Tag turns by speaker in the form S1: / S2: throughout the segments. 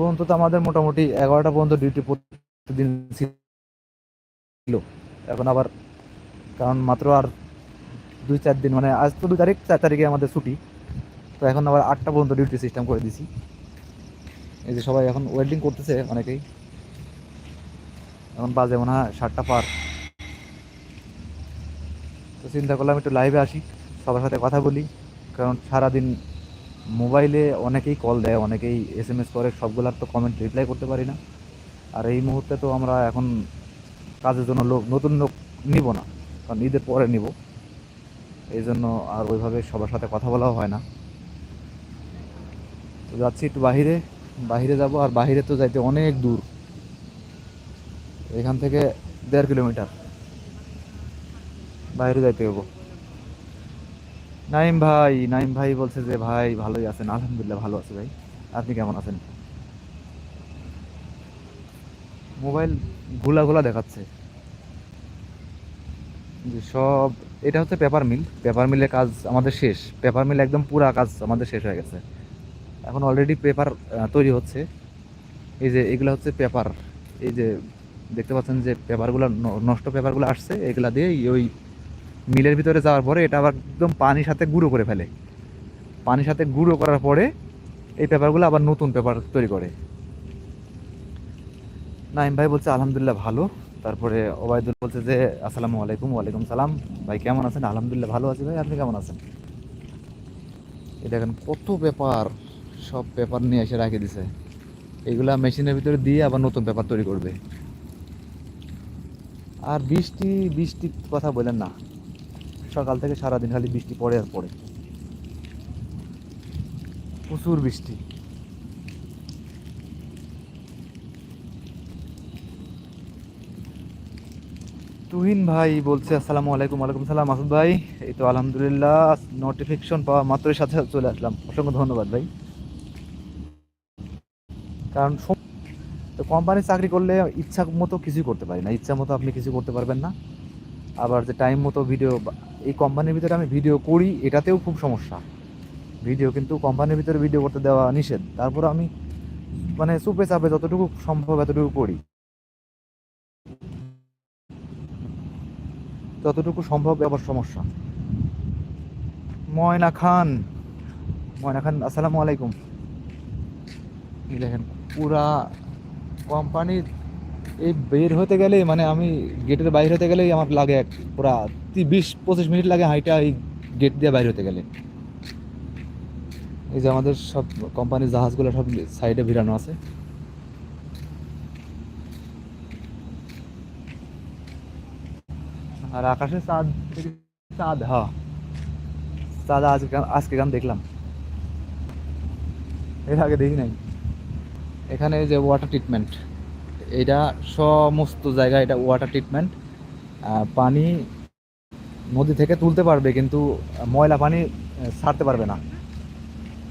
S1: পর্যন্ত তো আমাদের মোটামুটি এগারোটা পর্যন্ত ডিউটি প্রতিদিন ছিল। এখন আবার কারণ মাত্র আর দুই চার দিন মানে আজ তো দুই তারিখ, চার তারিখে আমাদের ছুটি। তো এখন আবার আটটা পর্যন্ত ডিউটি সিস্টেম করে দিছি। এই যে সবাই এখন ওয়েল্ডিং করতেছে অনেকেই। এখন বাজে মনে হয় সাতটা পার। তো চিন্তা করলাম একটু লাইভে আসি, সবার সাথে কথা বলি, কারণ সারাদিন মোবাইলে অনেকেই কল দেয়, অনেকেই এস এম এস করে, সবগুলার তো কমেন্ট রিপ্লাই করতে পারি না। আর এই মুহূর্তে তো আমরা এখন কাজের জন্য লোক, নতুন লোক নিব না, কারণ ঈদের পরে নিব। এই জন্য আর ওইভাবে সবার সাথে কথা বলাও হয় না। তো যাচ্ছি একটু বাহিরে বাহিরে যাব, আর বাহিরে তো যাইতে অনেক দূর। এখান থেকে দেড় কিলোমিটার। বাইরে যাইতে হব নাইম ভাই নাইম ভাই বলছে যে, ভাই, ভালোই আছেন, আলহামদুলিল্লাহ ভালো আছে ভাই। আপনি কেমন আছেন? মোবাইল ঘোলা ঘোলা দেখাচ্ছে। যে সব, এটা হচ্ছে পেপার মিল। পেপার মিলের কাজ আমাদের শেষ। পেপার মিল একদম পুরা কাজ আমাদের শেষ হয়ে গেছে। এখন অলরেডি পেপার তৈরি হচ্ছে। এই যে, এগুলো হচ্ছে পেপার। এই যে, দেখতে পাচ্ছেন যে, পেপারগুলো নষ্ট পেপারগুলো আসছে। এগুলা দিয়ে ওই মিলের ভিতরে যাওয়ার পরে এটা আবার একদম পানির সাথে গুঁড়ো করে ফেলে। পানির সাথে গুঁড়ো করার পরে এই পেপারগুলো আবার নতুন পেপার তৈরি করে। নাইম ভাই বলছে, আলহামদুলিল্লাহ ভালো। তারপরে ওবায়দুল বলছে যে, আসসালামু আলাইকুম, ওয়ালাইকুম সালাম। ভাই, কেমন আছেন? আলহামদুলিল্লাহ ভালো আছি ভাই, আপনি কেমন আছেন? এই দেখেন কত পেপার, সব পেপার নিয়ে এসে রাখে দিছে। এগুলা মেশিনের ভিতরে দিয়ে আবার নতুন পেপার তৈরি করবে। আর বৃষ্টি, বৃষ্টির কথা বলেন না। সকাল থেকে সারাদিন খালি বৃষ্টি পড়ে আর পড়ে। প্রচুর বৃষ্টি। তুহিন ভাই বলছে, আসসালামু আলাইকুম, ওয়ালাইকুম সালাম, মাসুদ ভাই। এই তো আলহামদুলিল্লাহ নোটিফিকেশন পাওয়া মাত্রই সাথে চলে আসলাম। অসংখ্য ধন্যবাদ ভাই। কারণ তো কোম্পানি চাকরি করলে ইচ্ছা মতো কিছুই করতে পারি না। ইচ্ছা মতো আপনি কিছু করতে পারবেন না। আবার যে টাইম মতো ভিডিও এই কোম্পানির ভিতরে আমি ভিডিও করি, এটাতেও খুব সমস্যা। ভিডিও কিন্তু কোম্পানির ভিতরে ভিডিও করতে দেওয়া নিষেধ। তারপর আমি মানে চুপে চাপে যতটুকু সম্ভব এতটুকু করি। যতটুকু সম্ভব আবার সমস্যা। ময়না খান। ময়না খান, আসসালামু আলাইকুম। দেখেন, পুরা কোম্পানির এই বের হতে গেলে মানে আমি গেটের বাইরে হতে গেলেই আমার লাগে এক পুরা বিশ পঁচিশ মিনিট লাগে হাইটা এই গেট দিয়ে বাইরে হতে গেলে। এই যে আমাদের সব কোম্পানির জাহাজগুলো সব সাইডে ভিড়ানো আছে। আর আকাশে চাঁদ চাঁদ হ্যাঁ চাঁদ আজকে আজকে গান দেখলাম। এর আগে দেখি নাই। এখানে যে ওয়াটার ট্রিটমেন্ট এটা সমস্ত জায়গায় এটা ওয়াটার ট্রিটমেন্ট পানি নদী থেকে তুলতে পারবে কিন্তু ময়লা পানি ছাড়তে পারবে না।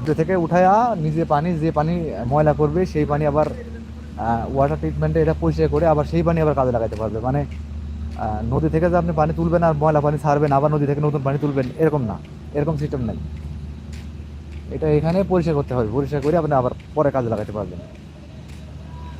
S1: নদী থেকে উঠায়া নিজে পানি, যে পানি ময়লা করবে সেই পানি আবার ওয়াটার ট্রিটমেন্টে এটা পরিষ্কার করে আবার সেই পানি আবার কাজে লাগাতে পারবে। মানে নদী থেকে যে আপনি পানি তুলবেন আর ময়লা পানি ছাড়বেন আবার নদী থেকে নতুন পানি তুলবেন, এরকম না। এরকম সিস্টেম নেই। এটা এখানে পরিষ্কার করতে হবে, পরিষ্কার করে আপনি আবার পরে কাজে লাগাতে পারবেন।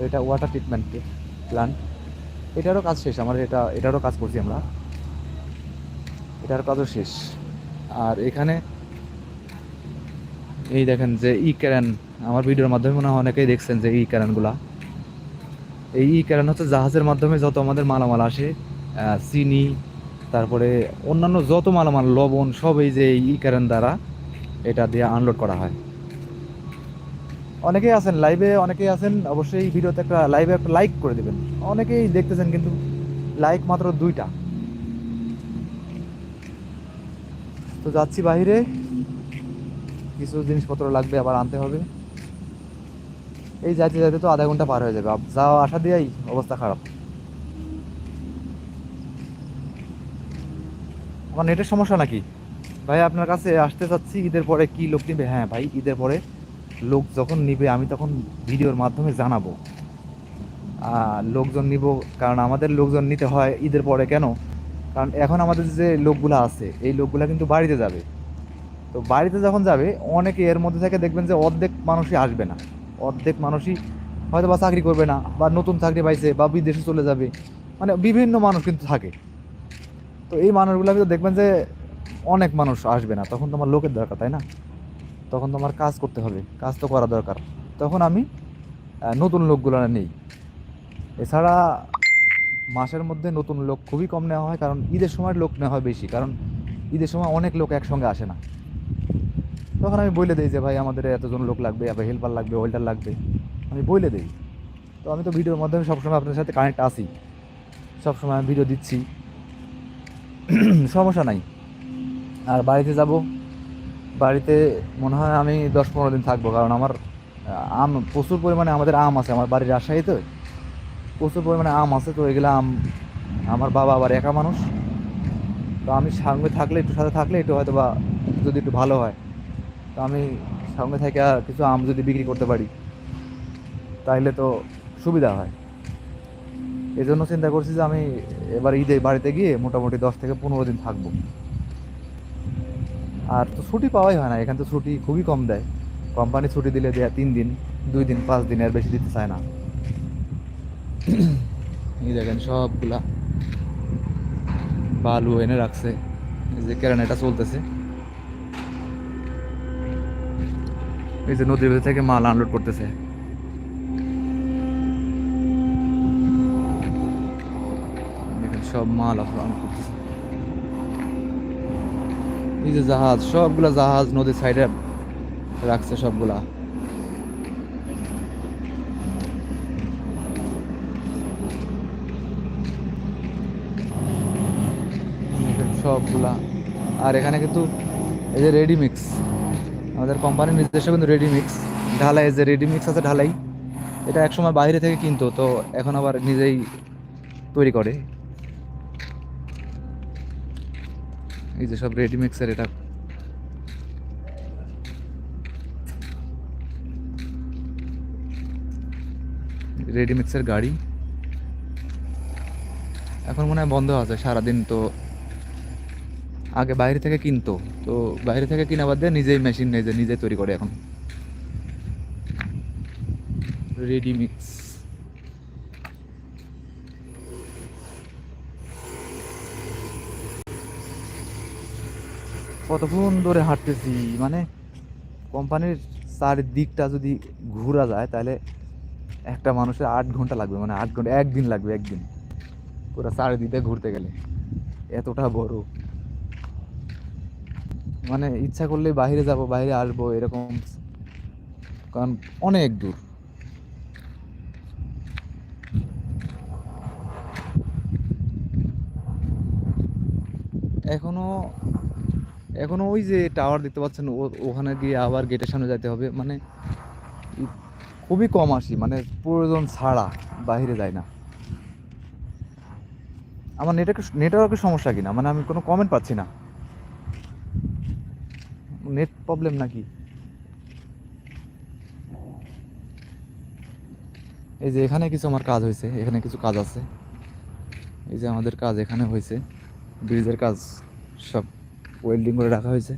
S1: তো এটা ওয়াটার ট্রিটমেন্ট প্ল্যান্ট এটারও কাজ শেষ, আমার এটা, এটারও কাজ করছি আমরা। এটার কাজও শেষ। আর এখানে এই দেখেন যে ই ক্যারেন, আমার ভিডিওর মাধ্যমে মনে হয় অনেকেই দেখছেন যে ই ক্যারেনগুলা। এই ই ক্যারেন হচ্ছে জাহাজের মাধ্যমে যত আমাদের মালামাল আসে চিনি, তারপরে অন্যান্য যত মালামাল, লবণ, সব এই যে ই ক্যারেন দ্বারা এটা দিয়ে আনলোড করা হয়। অনেকেই আছেন লাইভে অনেকেই আছেন, অবশ্যই ভিডিওতে একটা লাইভে একটা লাইক করে দেবেন। অনেকেই দেখতেছেন কিন্তু লাইক মাত্র দুইটা। তো যাচ্ছি বাইরে কিছু জিনিসপত্র লাগবে আবার আনতে হবে। এই যাইতে যাইতে তো আধা ঘণ্টা পার হয়ে যাবে। যাওয়া আসা দিয়েই অবস্থা খারাপ। আমার নেটের সমস্যা নাকি? ভাই, আপনার কাছে আসতে চাচ্ছি, ঈদের পরে কি লোক নিবে? হ্যাঁ ভাই, ঈদের পরে লোক যখন নিবে, আমি তখন ভিডিওর মাধ্যমে জানাব। লোকজন নিব, কারণ আমাদের লোকজন নিতে হয় ঈদের পরে কেন? কারণ এখন আমাদের যে লোকগুলো আছে, এই লোকগুলো কিন্তু বাড়িতে যাবে। তো বাড়িতে যখন যাবে, অনেকে এর মধ্যে থেকে দেখবেন যে অর্ধেক মানুষই আসবে না। অর্ধেক মানুষই হয়তো বা চাকরি করবে না, বা নতুন চাকরি পাইছে, বা বিদেশে চলে যাবে। মানে বিভিন্ন মানুষ কিন্তু থাকে। তো এই মানুষগুলো কিন্তু দেখবেন যে অনেক মানুষ আসবে না, তখন তোমার লোকের দরকার, তাই না? তখন তোমার কাজ করতে হবে, কাজ তো করা দরকার। তখন আমি নতুন লোকগুলো নেই। এছাড়া মাসের মধ্যে নতুন লোক খুবই কম নেওয়া হয়, কারণ ঈদের সময় লোক নেওয়া হয় বেশি, কারণ ঈদের সময় অনেক লোক একসঙ্গে আসে না। তখন আমি বলে দিই যে, ভাই, আমাদের এতজন লোক লাগবে, আবার হেল্পার লাগবে, ওয়েল্ডার লাগবে। আমি বলে দিই। তো আমি তো ভিডিওর মাধ্যমে সবসময় আপনার সাথে কানেক্ট আসি সবসময় আমি ভিডিও দিচ্ছি। সমস্যা নাই। আর বাড়িতে যাব বাড়িতে মনে হয় আমি দশ পনেরো দিন থাকব, কারণ আমার আম, প্রচুর পরিমাণে আমাদের আম আছে, আমার বাড়ির রাজশাহীতে প্রচুর পরিমাণে আম আছে, তো এগুলো আম, আমার বাবা আবার একা মানুষ, তো আমি সঙ্গে থাকলে, একটু সাথে থাকলে একটু হয়তো বা যদি একটু ভালো হয়, তো আমি সঙ্গে থেকে কিছু আম যদি বিক্রি করতে পারি, তাইলে তো সুবিধা হয়। এই জন্য চিন্তা করছি যে আমি এবার ঈদে বাড়িতে গিয়ে মোটামুটি দশ থেকে পনেরো দিন থাকব। আর তো ছুটি পাওয়াই হয় না, এখানে তো ছুটি খুবই কম দেয়। কোম্পানি ছুটি দিলে দেয় তিন দিন, দুই দিন, পাঁচ দিন এর বেশি দিতে চায় না। এই দেখেন সবগুলা বালু এনে রাখছে যে কেরানিটা চলতেছে। এই যে নদীর ভেতর থেকে মাল আনলোড করতেছে। সব মাল আনলোড করতেছে। এই যে জাহাজ, সবগুলা জাহাজ নদীর সাইডে রাখছে সবগুলা। সবগুলা। আর এখানে কিন্তু এই যে রেডি মিক্স আমাদের কোম্পানির নিজস্ব কিন্তু রেডি মিক্স ঢালাই যে রেডি মিক্স আছে ঢালাই। এটা একসময় বাইরে থেকে কিনতো, তো এখন আবার নিজেই তৈরি করে। এই যে সব রেডি মিক্সের এটা। রেডি মিক্সের গাড়ি। এখন মনে হয় বন্ধ আছে, সারাদিন তো। আগে বাইরে থেকে কিনতো, তো বাইরে থেকে কিনা বাদ দিয়ে নিজেই মেশিন নিজে নিজে তৈরি করে এখন। রেডি মিক্স কতক্ষণ ধরে হাঁটতেছি? মানে কোম্পানির চারিদিকটা যদি ঘোরা যায়, তাহলে একটা মানুষের আট ঘণ্টা লাগবে। মানে আট ঘণ্টা, একদিন লাগবে, একদিন। পুরো চারিদিকে ঘুরতে গেলে। এতটা বড়। মানে ইচ্ছা করলে বাইরে যাব, বাইরে আসব, এরকম। কারণ অনেক দূর। এখনও এখনও ওই যে টাওয়ার দেখতে পাচ্ছেন ওখানে গিয়ে আবার গেটের সামনে যাইতে হবে। মানে খুবই কম আসি মানে প্রয়োজন ছাড়া বাইরে যায় না। আমার নেটওয়ার্ক নেটওয়ার্কের সমস্যা কিনা? মানে আমি কোনো কমেন্ট পাচ্ছি না। নেট প্রবলেম নাকি? এই যে এখানে কিছু আমার কাজ হয়েছে, এখানে কিছু কাজ আছে। এই যে আমাদের কাজ এখানে হয়েছে, ব্রিজের কাজ সব। ওয়েল্ডিং করে রাখা হয়েছে।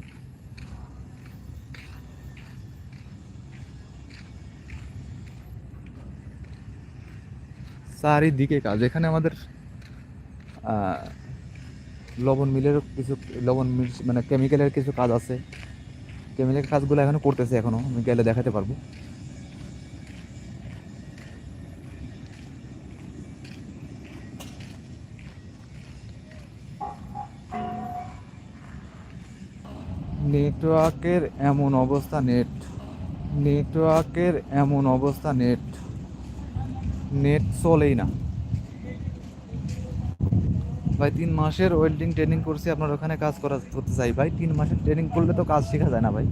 S1: চারিদিকে কাজ। এখানে আমাদের লবণ মিলের কিছু, লবণ মিল মানে কেমিক্যালের কিছু কাজ আছে। কেমিক্যালের কাজগুলো এখনও করতেছে এখনও। আমি গেলে দেখাতে পারব। নেটওয়ার্কের এমন অবস্থা, নেট। নেটওয়ার্কের এমন অবস্থা, নেট। নেট চলেই না। ভাই, তিন মাসের ওয়েল্ডিং ট্রেনিং করছি, আপনার ওখানে কাজ করা করতে চাই। ভাই, তিন মাসের ট্রেনিং করলে তো কাজ শেখা যায় না, ভাই।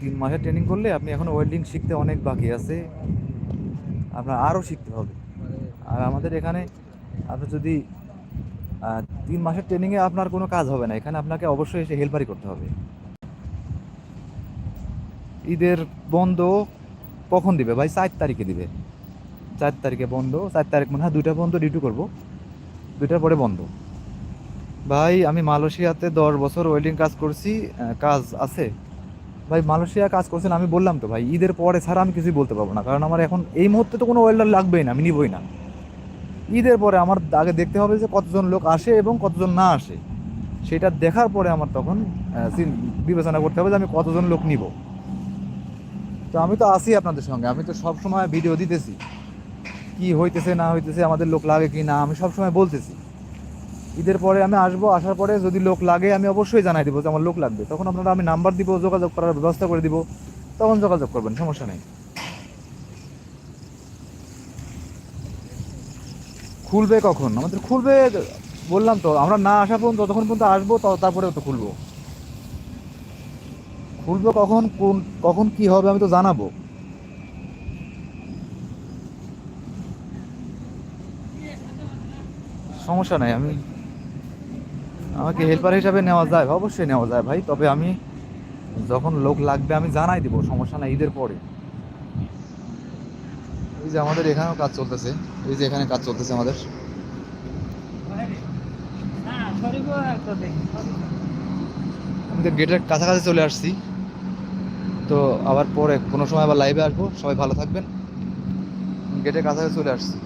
S1: তিন মাসের ট্রেনিং করলে আপনি এখন ওয়েল্ডিং শিখতে অনেক বাকি আছে। আপনার আরও শিখতে হবে। আর আমাদের এখানে, আপনি যদি তিন মাসের ট্রেনিংয়ে আপনার কোনো কাজ হবে না। এখানে আপনাকে অবশ্যই এসে হেল্পারই করতে হবে। ঈদের বন্ধ কখন দিবে ভাই? চার তারিখে দিবে। চার তারিখে বন্ধ, চার তারিখ মনে হয়, দুইটা পর্যন্ত ডিউটি করব। দুইটার পরে বন্ধ। ভাই, আমি মালয়েশিয়াতে দশ বছর ওয়েল্ডিং কাজ করছি কাজ আছে। ভাই, মালয়েশিয়া কাজ করছেন আমি বললাম তো ভাই, ঈদের পরে ছাড়া আমি কিছুই বলতে পারব না। কারণ আমার এখন এই মুহূর্তে তো কোনো ওয়েল্ডার লাগবেই না, আমি নিবই না। ঈদের পরে আমার আগে দেখতে হবে যে কতজন লোক আসে এবং কতজন না আসে। সেটা দেখার পরে আমার তখন বিবেচনা করতে হবে যে আমি কতজন লোক নিব। তো আমি তো আছি আপনাদের সঙ্গে, আমি তো সব সময় ভিডিও দিতেছি। কি হইতেছে, না হইতেছে, আমাদের লোক লাগে কি না, আমি সব সময় বলতেছি। ঈদের পরে আমি আসব, আসার পরে যদি লোক লাগে, আমি অবশ্যই জানাই দিব যে আমার লোক লাগবে। তখন আপনারা আমি নাম্বার দিব, যোগাযোগ করার ব্যবস্থা করে দিব। তখন যোগাযোগ করবেন, সমস্যা নেই। খুলবে কখন? আমাদের খুলবে, বললাম তো, আমরা না আসা পর্যন্ত ততক্ষণ পর্যন্ত আসব তারপরে তো খুলবো। খুলবো কখন, কোন, কখন কি হবে আমি তো জানাব। সমস্যা নাই, আমি, আমাকে হেল্পার হিসাবে নেওয়া যায়, অবশ্যই নেওয়া যায় ভাই, তবে আমি, যখন লোক লাগবে আমি জানাই দিব, সমস্যা নাই ঈদের পরে। এই যে আমাদের এখানেও কাজ চলতেছে। এই যে এখানে কাজ চলতেছে আমাদের। আমি তো গেটের কাছাকাছি চলে আসছি। তো আবার পরে কোনো সময় আবার লাইভে আসব। সবাই ভালো থাকবেন। গেটের কাছাকাছি চলে আসছি।